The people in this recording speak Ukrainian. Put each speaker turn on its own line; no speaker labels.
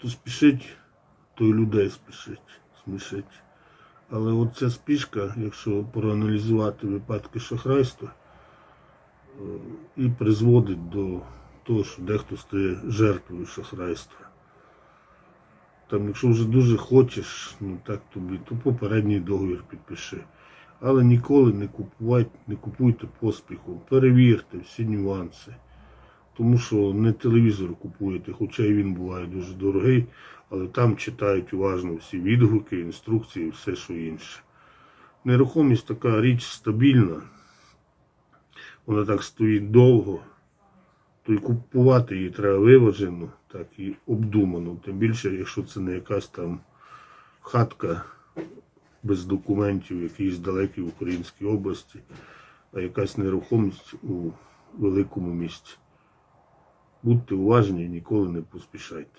Хто спішить, той людей спішить, смішить. Але от ця спішка, якщо проаналізувати випадки шахрайства, е, і призводить до того, що дехто стає жертвою шахрайства. Там, якщо вже дуже хочеш, ну так тобі, то попередній договір підпиши. Але ніколи не купуйте, не купуйте поспіху, перевірте всі нюанси. Тому що не телевізор купуєте, хоча і він буває дуже дорогий, але там читають уважно всі відгуки, інструкції і все, що інше. Нерухомість така річ стабільна, вона так стоїть довго, то й купувати її треба виважено, так і обдумано. Тим більше, якщо це не якась там хатка без документів в якійсь далекій українській області, а якась нерухомість у великому місті. Будьте уважні і ніколи не поспішайте.